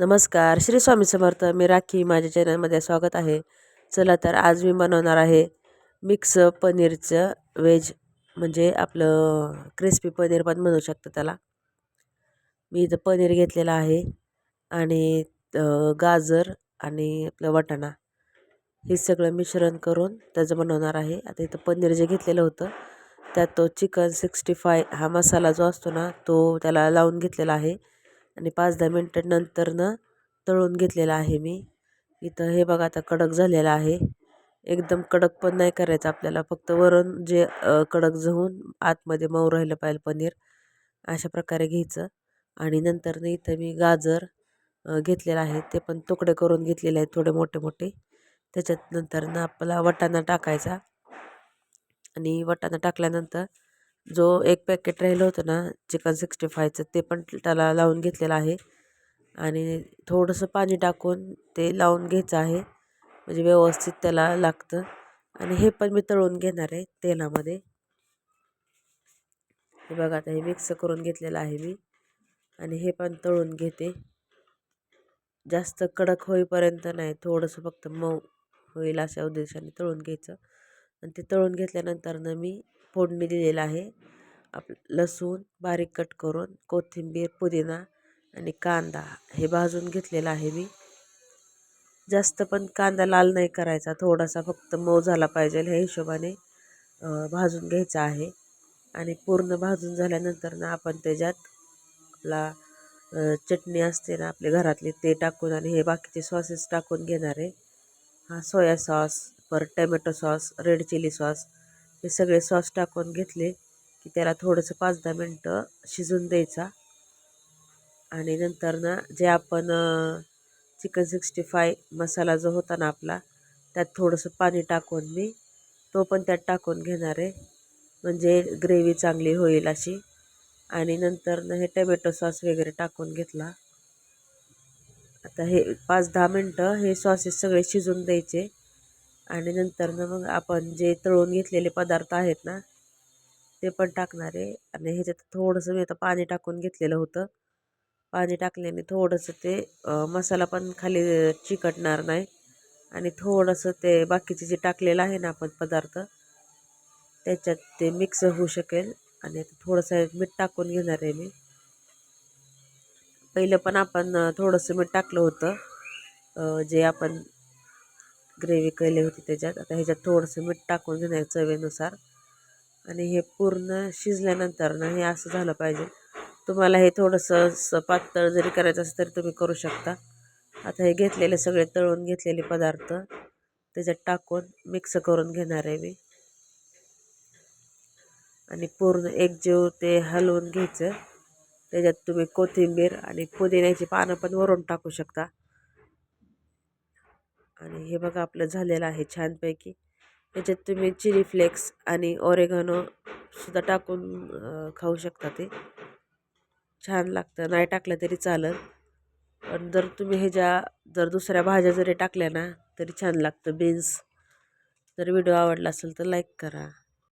नमस्कार. श्री स्वामी समर्थ मी राखी. माझ्या चॅनलमध्ये स्वागत आहे. चला तर आज मी बनवणार आहे मिक्स पनीरचं व्हेज म्हणजे आपलं क्रिस्पी पनीर पण म्हणू शकतं त्याला. मी इथं पनीर घेतलेलं आहे आणि गाजर आणि आपलं वाटाणा. हे सगळं मिश्रण करून त्याचं बनवणार आहे. आता इथं पनीर जे घेतलेलं होतं त्यात तो चिकन सिक्स्टी फाय हा मसाला जो असतो ना तो त्याला लावून घेतलेला आहे. आणि पाच दहा मिनटं नंतरनं तळून घेतलेला आहे मी. इथं हे बघा आता कडक झालेलं आहे. एकदम कडक पण नाही करायचं आपल्याला. फक्त वरून जे कडक जहून आतमध्ये मऊ राहिलं पाहिजे पनीर अशा प्रकारे घ्यायचं. आणि नंतरनं इथं मी गाजर घेतलेलं आहे. ते पण तुकडे करून घेतलेले आहेत थोडे मोठे मोठे. त्याच्यात नंतरनं आपला वाटाणा टाकायचा. आणि वाटाणा टाकल्यानंतर जो एक पॅकेट राहिलं होतं ना चिकन सिक्स्टी फायचं ते पण त्याला लावून घेतलेलं आहे. आणि थोडंसं पाणी टाकून ते लावून घ्यायचं आहे. म्हणजे व्यवस्थित त्याला लागतं. आणि हे पण मी तळून घेणार आहे तेलामध्ये. हे बघा आता हे मिक्स करून घेतलेलं आहे मी. आणि हे पण तळून घेते. जास्त कडक होईपर्यंत नाही थोडंसं फक्त मऊ होईल अशा उद्देशाने तळून घ्यायचं. आणि ते तळून घेतल्यानंतरनं मी फोडणी दिलेलं आहे. आप लसूण बारीक कट करून कोथिंबीर पुदिना आणि कांदा हे भाजून घेतलेला आहे मी. जास्त पण कांदा लाल नाही करायचा थोडासा फक्त मऊ झाला पाहिजे ह्या हिशोबाने भाजून घ्यायचा आहे. आणि पूर्ण भाजून झाल्यानंतर ना आपण त्याच्यात आपला चटणी असते ना आपल्या घरातली ते टाकून आणि हे बाकीचे सॉसेस टाकून घेणार आहे. हा सोया सॉस पर tomato sauce red chilli sauce हे सगळे सॉस टाकून घेतले की त्याला थोडंसं पाच दहा मिनटं शिजून द्यायचा. आणि नंतर ना जे आपण चिकन सिक्स्टी फाय मसाला जो होता ना आपला त्यात थोडंसं पाणी टाकून मी तो पण त्यात टाकून घेणार आहे. म्हणजे ग्रेव्ही चांगली होईल अशी. आणि नंतर ना हे टमॅटो सॉस वगैरे टाकून घेतला. आता हे पाच दहा मिनटं हे सॉसेस सगळे शिजून द्यायचे. आणि नंतर मग आपण जे तळून घेतलेले पदार्थ आहेत ना ते पण टाकणार आहे. आणि ह्याच्यात थोडंसं मी आता पाणी टाकून घेतलेलं होतं. पाणी टाकल्याने थोडंसं ते मसाला पण खाली चिकटणार नाही. आणि थोडंसं ते बाकीचे जे टाकलेलं आहे ना आपण पदार्थ त्याच्यात ते मिक्स होऊ शकेल. आणि थोडंसं मीठ टाकून घेणार आहे मी. पहिलं पण आपण थोडंसं मीठ टाकलं होतं. जे आपण ग्रेव्ही केली होती त्याच्यात. आता ह्याच्यात थोडंसं मीठ टाकून घेणार चवीनुसार. आणि हे पूर्ण शिजल्यानंतर ना हे असं झालं पाहिजे. तुम्हाला हे थोडंसं पातळ जरी करायचं असेल तरी तुम्ही करू शकता. आता हे घेतलेले सगळे तळून घेतलेले पदार्थ त्याच्यात टाकून मिक्स करून घेणार आहे मी. आणि पूर्ण एकजीव ते हलवून घ्यायचं. त्याच्यात तुम्ही कोथिंबीर आणि पुदिन्याची पानं पण वरून टाकू शकता. आणि हे बघा आपलं झालेलं आहे छानपैकी. याच्यात तुम्ही चिली फ्लेक्स आणि ओरेगानो सुद्धा टाकून खाऊ शकता ते. छान लागतं. नाही टाकलं तरी चालेल. पण जर तुम्ही ह्याच्या जर दुसऱ्या भाज्या जरी टाकल्या ना तरी छान लागतं बीन्स जर व्हिडिओ आवडला असेल तर लाईक करा.